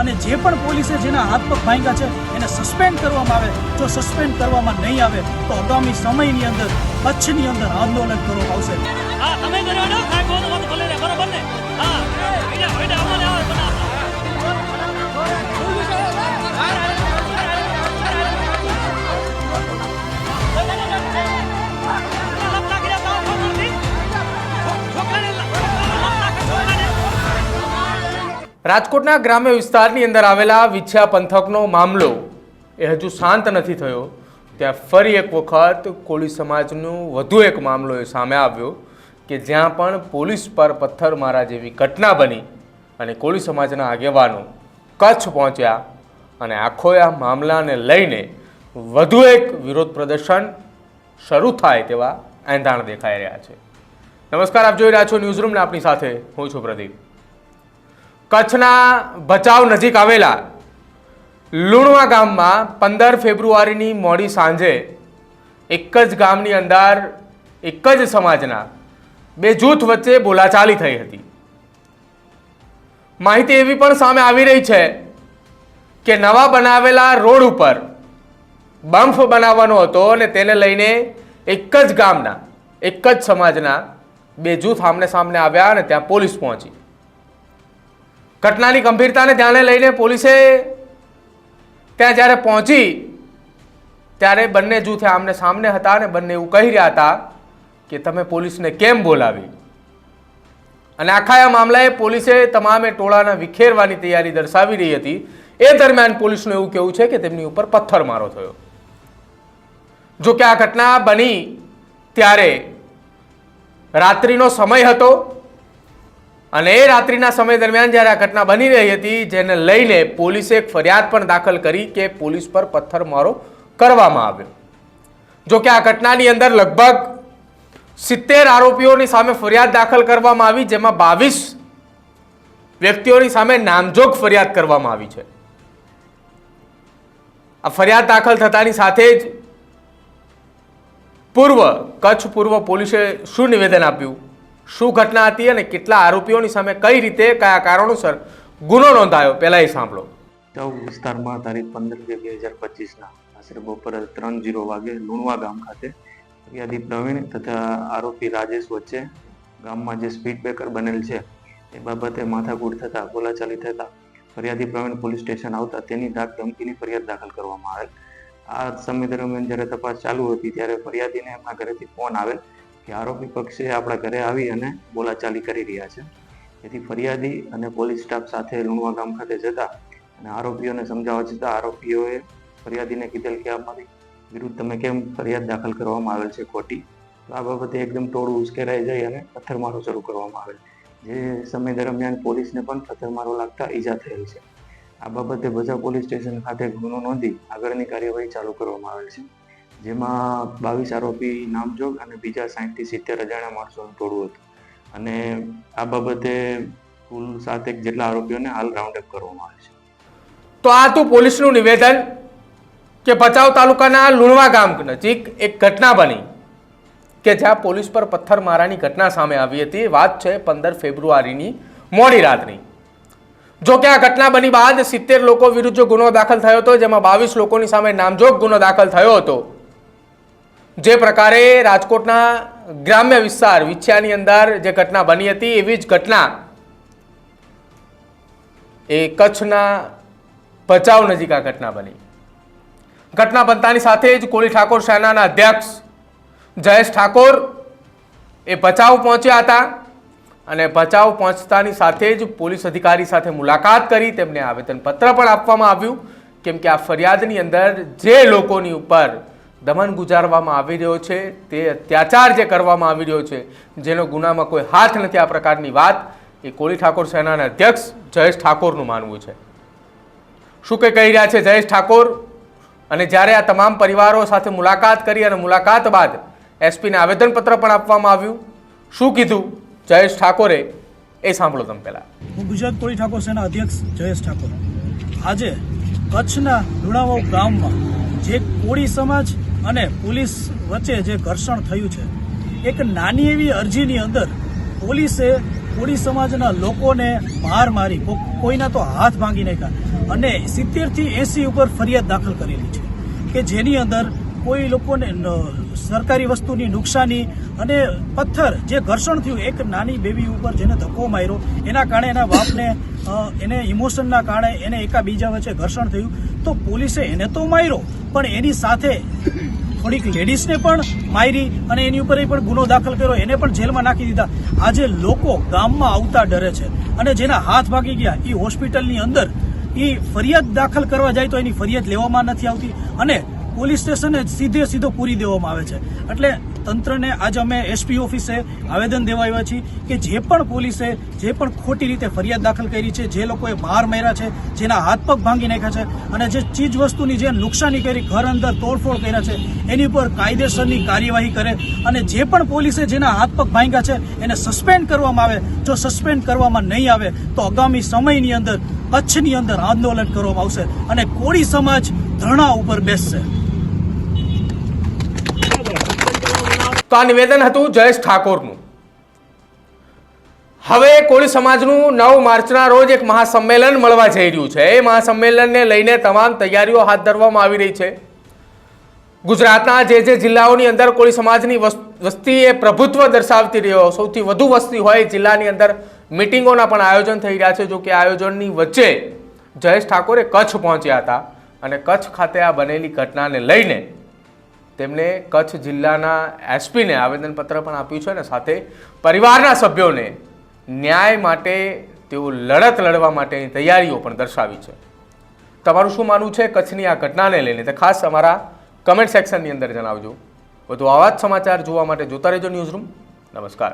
અને જે પણ પોલીસે જેના હાથ પગ ભાંગ્યા છે, એને સસ્પેન્ડ કરવામાં આવે. જો સસ્પેન્ડ કરવામાં નહીં આવે, તો આગામી સમયની અંદર, કચ્છની અંદર આંદોલન કરવામાં આવશે. રાજકોટના ગ્રામ્ય વિસ્તારની અંદર આવેલા વિછ્યા પંથકનો મામલો એ હજુ શાંત નથી થયો. ત્યાં ફરી એક વખત કોળી સમાજનો વધુ એક મામલો એ સામે આવ્યો કે જ્યાં પણ પોલીસ પર પથ્થરમારા જેવી ઘટના બની અને કોળી સમાજના આગેવાનો કચ્છ પહોંચ્યા અને આખો આ મામલાને લઈને વધુ એક વિરોધ પ્રદર્શન શરૂ થાય તેવા એંધાણ દેખાઈ રહ્યા છે. નમસ્કાર, આપ જોઈ રહ્યા છો ન્યૂઝરૂમને. આપની સાથે હું છું પ્રદીપ. કચ્છના ભચાઉ નજીક આવેલા લુણવા ગામમાં પંદર ફેબ્રુઆરીની મોડી સાંજે એક જ ગામની અંદર એક જ સમાજના બે જૂથ વચ્ચે બોલાચાલી થઈ હતી. માહિતી એવી પણ સામે આવી રહી છે કે નવા બનાવેલા રોડ ઉપર બમ્ફ બનાવવાનો હતો અને તેને લઈને એક જ ગામના, એક જ સમાજના બે જૂથ આમને સામને આવ્યા અને ત્યાં પોલીસ પહોંચી. ઘટનાની ગંભીરતાને ધ્યાને લઈને પોલીસે ત્યાં જ્યારે પહોંચી, ત્યારે બંને જૂથે આમને સામને હતા અને બંને એવું કહી રહ્યા હતા કે તમે પોલીસને કેમ બોલાવી? અને આખા આ મામલાએ પોલીસે તમામે ટોળાના વિખેરવાની તૈયારી દર્શાવી રહી હતી. એ દરમિયાન પોલીસનું એવું કહેવું છે કે તેમની ઉપર પથ્થરમારો થયો. જો કે આ ઘટના બની ત્યારે રાત્રિનો સમય હતો. અને એ રાત્રિના સમય દરમિયાન જ્યારે આ ઘટના બની રહી હતી, જેને લઈને પોલીસે એક ફરિયાદ પણ દાખલ કરી કે પોલીસ પર પથ્થરમારો કરવામાં આવ્યો. જો કે આ ઘટનાની અંદર લગભગ સિત્તેર આરોપીઓની સામે ફરિયાદ દાખલ કરવામાં આવી, જેમાં બાવીસ વ્યક્તિઓની સામે નામજોગ ફરિયાદ કરવામાં આવી છે. આ ફરિયાદ દાખલ થતાની સાથે જ પૂર્વ, કચ્છ પૂર્વ પોલીસે શું નિવેદન આપ્યું? શું ઘટના હતી અને કેટલા આરોપીઓની સામે કઈ રીતે, કયા કારણોસર ગુનો નોંધાયો? પહેલા એ સાંભળો. ચૌ વિસ્તારમાં તારીખ પંદર બે બે હજાર પચીસના આશરે બપોરે ત્રણ જીરો વાગે લુણવા ગામ ખાતે ફરિયાદી પ્રવીણ તથા આરોપી રાજેશ વચ્ચે ગામમાં જે સ્પીડ બ્રેકર બનેલ છે, એ બાબતે માથાકૂટ થતા, બોલાચાલી થતા ફરિયાદી પ્રવીણ પોલીસ સ્ટેશન આવતા તેની ધાક ધમકીની ફરિયાદ દાખલ કરવામાં આવેલ. આ સમય દરમિયાન જ્યારે તપાસ ચાલુ હતી ત્યારે ફરિયાદીને એમના ઘરેથી ફોન આવેલ. કે આરોપી પક્ષે આપણા ઘરે આવી અને બોલાચાલી કરી રહ્યા છે. તેથી ફરિયાદી અને પોલીસ સ્ટાફ સાથે લુણવા ગામ ખાતે જતા અને આરોપીઓને સમજાવવા જતાં આરોપીઓએ ફરિયાદીને કીધેલ કે અમારી વિરુદ્ધ તમે કેમ ફરિયાદ દાખલ કરવામાં આવેલ છે ખોટી? તો આ બાબતે એકદમ ટોળું ઉશ્કેરાઈ જઈ અને પથ્થરમારો શરૂ કરવામાં આવેલ. જે સમય દરમિયાન પોલીસને પણ પથ્થરમારો લાગતા ઈજા થયેલ છે. આ બાબતે ભજા પોલીસ સ્ટેશન ખાતે ગુનો નોંધી આગળની કાર્યવાહી ચાલુ કરવામાં આવેલ છે. જેમાં બાવીસ આરોપી નામજોગ અને બીજા સાહીઠથી સિત્તેર અજાણ્યા માણસોનું ટોળું હતું. અને આ બાબતે કુલ સાતેક જેટલા આરોપીઓને હાલ રાઉન્ડ અપ કરવામાં આવે છે. તો આ હતું પોલીસનું નિવેદન કે ભચાઉ તાલુકાના લુણવા ગામ નજીક એક ઘટના બની કે જ્યાં પોલીસ પર પથ્થરમારાની ઘટના સામે આવી હતી. વાત છે પંદર ફેબ્રુઆરીની મોડી રાતની. જો કે આ ઘટના બની બાદ સિત્તેર લોકો વિરુદ્ધ ગુનો દાખલ થયો હતો, જેમાં બાવીસ લોકોની સામે નામજોગ ગુનો દાખલ થયો હતો. જે પ્રકારે રાજકોટના ગ્રામ્ય વિસ્તાર વિછ્યાની અંદર જે ઘટના બની હતી, એવી જ ઘટના એ કચ્છના ભચાઉ નજીક આ ઘટના બની. ઘટના બનતાની સાથે જ કોળી ઠાકોર સેનાના અધ્યક્ષ જયેશ ઠાકોર એ ભચાઉ પહોંચ્યા હતા અને ભચાઉ પહોંચતાની સાથે જ પોલીસ અધિકારી સાથે મુલાકાત કરી, તેમને આવેદનપત્ર પણ આપવામાં આવ્યું. કેમ કે આ ફરિયાદની અંદર જે લોકોની ઉપર દમન ગુજારવામાં આવી રહ્યો છે. તે અત્યાચાર જે કરવામાં આવી રહ્યો છે, જેનો ગુનામાં કોઈ હાથ નથી આ પ્રકારની વાત, એ કોળી ઠાકોર સેનાના અધ્યક્ષ જયેશ ઠાકોરનું માનવું છે. શું કંઈ કહી રહ્યા છે જયેશ ઠાકોર? અને જ્યારે આ તમામ પરિવારો સાથે મુલાકાત કરી અને મુલાકાત બાદ એસપીને આવેદનપત્ર પણ આપવામાં આવ્યું, શું કીધું જયેશ ઠાકોરે? એ સાંભળો તમે પહેલાં. હું ગુજરાત કોળી ઠાકોર સેના અધ્યક્ષ જયેશ ઠાકોર. આજે કચ્છના લુણાવાવ ગામમાં જે કોળી સમાજ અને પોલીસ વચ્ચે જે ઘર્ષણ થયું છે, એક નાની એવી અરજીની અંદર પોલીસે કોળી સમાજના લોકોને માર મારી કોઈના તો હાથ ભાંગી નાખ્યા અને સિત્તેરથી એસી ઉપર ફરિયાદ દાખલ કરેલી છે કે જેની અંદર કોઈ લોકોને સરકારી વસ્તુની નુકસાની અને પથ્થર જે ઘર્ષણ થયું, એક નાની બેબી ઉપર જેને ધક્કો માર્યો, એના કારણે એના બાપને એને ઇમોશનના કારણે એને એકાબીજા વચ્ચે ઘર્ષણ થયું. તો પોલીસે એને તો માર્યો, પણ એની સાથે થોડીક લેડીઝને પણ મારી અને એની ઉપર પણ ગુનો દાખલ કર્યો, એને પણ જેલમાં નાખી દીધા. આજે લોકો ગામમાં આવતા ડરે છે અને જેના હાથ ભાગી ગયા એ હોસ્પિટલની અંદર એ ફરિયાદ દાખલ કરવા જાય તો એની ફરિયાદ લેવામાં નથી આવતી. અને પોલીસ સ્ટેશને સીધે સીધો પૂરી દેવામાં આવે છે. એટલે તંત્રને આજ અમે એસપી ઓફિસે આવેદન દેવા આવ્યા છીએ કે જે પણ પોલીસે જે પણ ખોટી રીતે ફરિયાદ દાખલ કરી છે, જે લોકોએ માર માર્યા છે, જેના હાથ પગ ભાંગી નાખ્યા છે અને જે ચીજ વસ્તુની જે નુકસાની કરી, ઘર અંદર તોડફોડ કર્યા છે, એની ઉપર કાયદેસરની કાર્યવાહી કરે અને જે પણ પોલીસે જેના હાથ પગ ભાંગ્યા છે, એને સસ્પેન્ડ કરવામાં આવે. જો સસ્પેન્ડ કરવામાં નહીં આવે, તો આગામી સમયની અંદર કચ્છની અંદર આંદોલન કરવામાં આવશે અને કોળી સમાજ ધરણા ઉપર બેસશે. તો આ નિવેદન હતું જયેશ ઠાકોરનું. હવે કોળી સમાજનું નવ માર્ચના રોજ એક મહાસંમેલન મળવા જઈ રહ્યું છે. એ મહાસંમેલનને લઈને તમામ તૈયારીઓ હાથ ધરવામાં આવી રહી છે. ગુજરાતના જે જે જિલ્લાઓની અંદર કોળી સમાજની વસ- વસ્તી એ પ્રભુત્વ દર્શાવતી રહ્યો, સૌથી વધુ વસ્તી હોય જિલ્લાની અંદર મિટિંગોના પણ આયોજન થઈ રહ્યા છે. જો કે આયોજનની વચ્ચે જયેશ ઠાકોરે કચ્છ પહોંચ્યા હતા અને કચ્છ ખાતે આ બનેલી ઘટનાને લઈને તેમણે કચ્છ જિલ્લાના એસપીને આવેદનપત્ર પણ આપ્યું છે અને સાથે પરિવારના સભ્યોને ન્યાય માટે તેઓ લડત લડવા માટેની તૈયારીઓ પણ દર્શાવી છે. તમારું શું માનવું છે કચ્છની આ ઘટનાને લઈને? તો ખાસ અમારા કમેન્ટ સેક્શનની અંદર જણાવજો. વધુ આવા જ સમાચાર જોવા માટે જોતા રહેજો ન્યૂઝરૂમ. નમસ્કાર.